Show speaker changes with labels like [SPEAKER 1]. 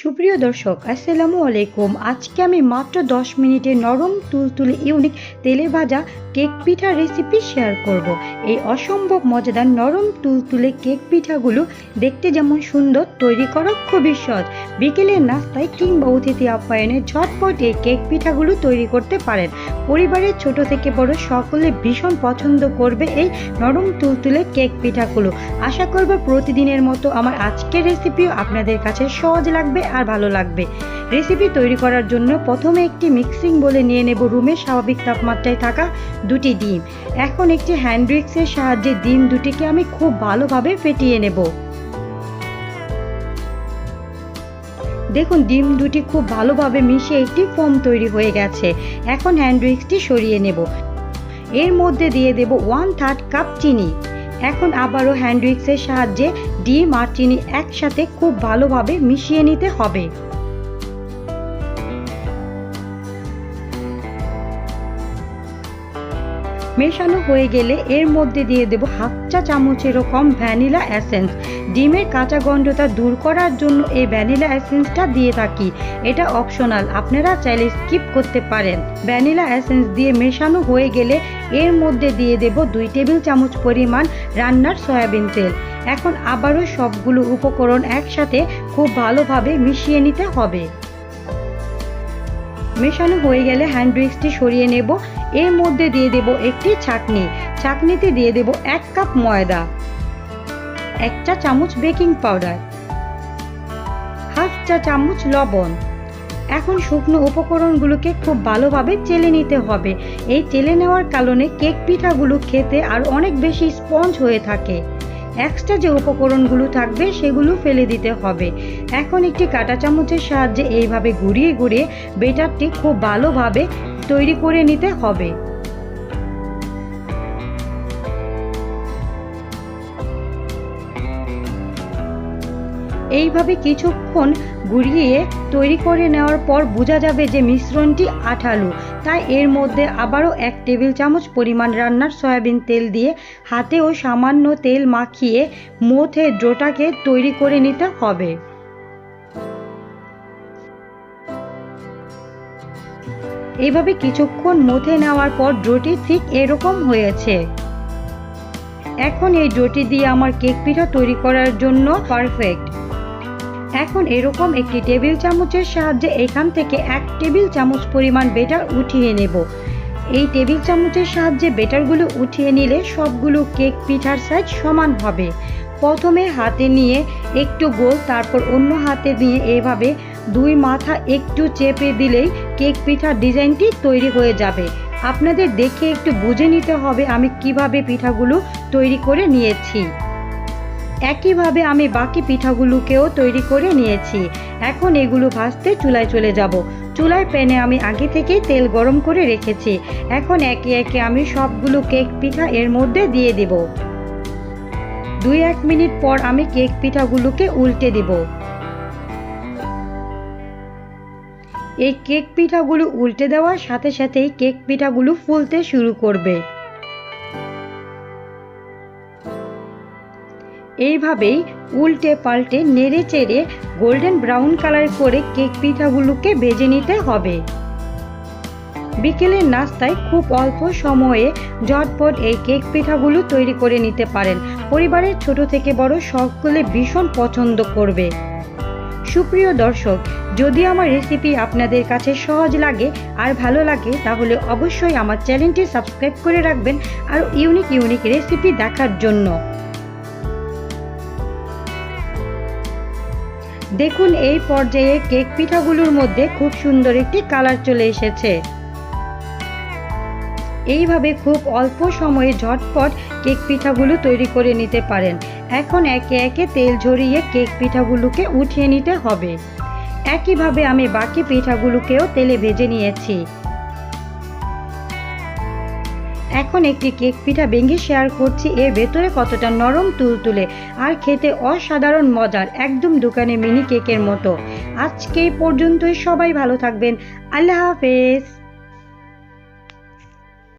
[SPEAKER 1] সুপ্রিয় দর্শক, আসসালামু আলাইকুম। আজকে আমি মাত্র 10 মিনিটে নরম তুলতুলে ইউনিক তেলে ভাজা কেক পিঠা রেসিপি শেয়ার করব। এই অসম্ভব মজাদার নরম তুলতুলে কেক পিঠাগুলো দেখতে যেমন সুন্দর, তৈরি করা খুবই সহজ। বিকেলের নাস্তায় কিংবা অতিথি আপ্যায়নে ঝটপট এই কেক পিঠাগুলো তৈরি করতে পারেন। পরিবারের ছোট থেকে বড় সকলে ভীষণ পছন্দ করবে এই নরম তুলতুলে কেক পিঠাগুলো। আশা করব প্রতিদিনের মতো আমার আজকের রেসিপিও আপনাদের কাছে সহজ লাগবে আর ভালো লাগবে। রেসিপি তৈরি করার জন্য প্রথমে একটি মিক্সিং বলে নিয়ে নেব রুমের স্বাভাবিক তাপমাত্রায় থাকা দুটি ডিম। এখন একটি হ্যান্ড উইক্সের সাহায্যে ডিম দুটিকে আমি খুব ভালোভাবে ফেটিয়ে নেব। দেখুন, ডিম দুটি খুব ভালোভাবে মিশে একটি ফোম তৈরি হয়ে গেছে। এখন হ্যান্ড উইক্সটি সরিয়ে নেব। এর মধ্যে দিয়ে দেব ওয়ান থার্ড কাপ চিনি। এখন আবারও হ্যান্ড উইক্সের সাহায্যে ডিম আর চিনি একসাথে খুব ভালোভাবে মিশিয়ে নিতে হবে। মেশানো হয়ে গেলে এর মধ্যে দিয়ে দেব হাফ চা চামচের কম ভ্যানিলা এসেন্স। ডিমের কাঁচা গন্ধটা দূর করার জন্য এই ভ্যানিলা এসেন্সটা দিয়ে থাকি। এটা অপশনাল, আপনারা চাইলে স্কিপ করতে পারেন। ভ্যানিলা এসেন্স দিয়ে মেশানো হয়ে গেলে এর মধ্যে দিয়ে দেব দুই টেবিল চামচ পরিমাণ রান্নার সয়াবিন তেল। এখন আবারও সবগুলো উপকরণ একসাথে খুব ভালোভাবে মিশিয়ে নিতে হবে। মেশানো হয়ে গেলে হ্যান্ড উইক্সটি সরিয়ে নেব। এর মধ্যে দিয়ে দেব একটি ছাকনি ছাকনিতে দিয়ে দেব এক কাপ ময়দা। এক চা চামচ বেকিং পাউডার হাফ চা চামচ লবণ। এখন শুকনো উপকরণগুলোকে খুব ভালোভাবে চেলে নিতে হবে। এই চেলে নেওয়ার কারণে কেক পিঠাগুলো খেতে আর অনেক বেশি স্পঞ্জ হয়ে থাকে। এক্সট্রা যে উপকরণগুলো থাকবে সেগুলো ফেলে দিতে হবে। এখন একটি কাঁটা চামচের সাহায্যে এইভাবে ঘুরিয়ে ঘুরিয়ে বেটারটি খুব ভালোভাবে তৈরি করে নিতে হবে। এইভাবে কিছুক্ষণ ঘুরিয়ে তৈরি করে নেওয়ার পর বোঝা যাবে যে মিশ্রণটি আঠালো। তাই এর মধ্যে আবারও এক টেবিল চামচ পরিমাণ রান্নার সয়াবিন তেল দিয়ে হাতেও সামান্য তেল মাখিয়ে মোথে ডোটাকে তৈরি করে নিতে হবে। এইভাবে কিছুক্ষণ মথে নেওয়ার পর ডোটি ঠিক এরকম হয়েছে। এখন এই ডোটি দিয়ে আমার কেক পিঠা তৈরি করার জন্য পারফেক্ট এখন এরকম একটি টেবিল চামচের সাহায্যে এখান থেকে এক টেবিল চামচ পরিমাণ বেটার উঠিয়ে নেব। এই টেবিল চামচের সাহায্যে বেটারগুলো উঠিয়ে নিলে সবগুলো কেক পিঠার সাইজ সমান হবে। প্রথমে হাতে নিয়ে একটু গোল, তারপর অন্য হাতে নিয়ে এভাবে দুই মাথা একটু চেপে দিলেই কেক পিঠার ডিজাইনটি তৈরি হয়ে যাবে। আপনাদের দেখে একটু বুঝে নিতে হবে আমি কীভাবে পিঠাগুলো তৈরি করে নিয়েছি। একইভাবে আমি বাকি পিঠাগুলোকেও তৈরি করে নিয়েছি। এখন এগুলো ভাজতে চুলায় চলে যাব। চুলায় প্যানে আমি আগে থেকেই তেল গরম করে রেখেছি। এখন একে একে আমি সবগুলো কেক পিঠা এর মধ্যে দিয়ে দেব। দুই এক মিনিট পর আমি কেক পিঠাগুলোকে উল্টে দেব। এই কেক পিঠাগুলো উল্টে দেওয়ার সাথে সাথেই কেক পিঠাগুলো ফুলতে শুরু করবে। এইভাবেই উল্টে পাল্টে নেড়ে চেড়ে গোল্ডেন ব্রাউন কালার করে কেক পিঠাগুলোকে ভেজে নিতে হবে। বিকেলের নাস্তায় খুব অল্প সময়ে ঝটপট এই কেক পিঠাগুলো তৈরি করে নিতে পারেন। পরিবারের ছোট থেকে বড় সকলে ভীষণ পছন্দ করবে। সুপ্রিয় দর্শক, যদি আমার রেসিপি আপনাদের কাছে সহজ লাগে আর ভালো লাগে, তাহলে অবশ্যই আমার চ্যানেলটি সাবস্ক্রাইব করে রাখবেন আর ইউনিক ইউনিক রেসিপি দেখার জন্য। দেখুন এই পর্যায়ে কেক পিঠাগুলোর মধ্যে খুব সুন্দর একটি কালার চলে এসেছে। এইভাবে খুব অল্প সময়ে ঝটপট কেক পিঠাগুলো তৈরি করে নিতে পারেন। এখন একে একে তেল ঝরিয়ে কেক পিঠাগুলোকে উঠিয়ে নিতে হবে। একইভাবে আমি বাকি পিঠাগুলোকেও তেলে ভেজে নিয়েছি। এখন একটি কেক পিঠা ভেঙে শেয়ার করছি, এর ভেতরে কতটা নরম তুল তুলে, আর খেতে অসাধারণ মজার, একদম দোকানে মিনি কেকের মতো। আজকে পর্যন্তই, সবাই ভালো থাকবেন, আল্লাহ হাফেজ।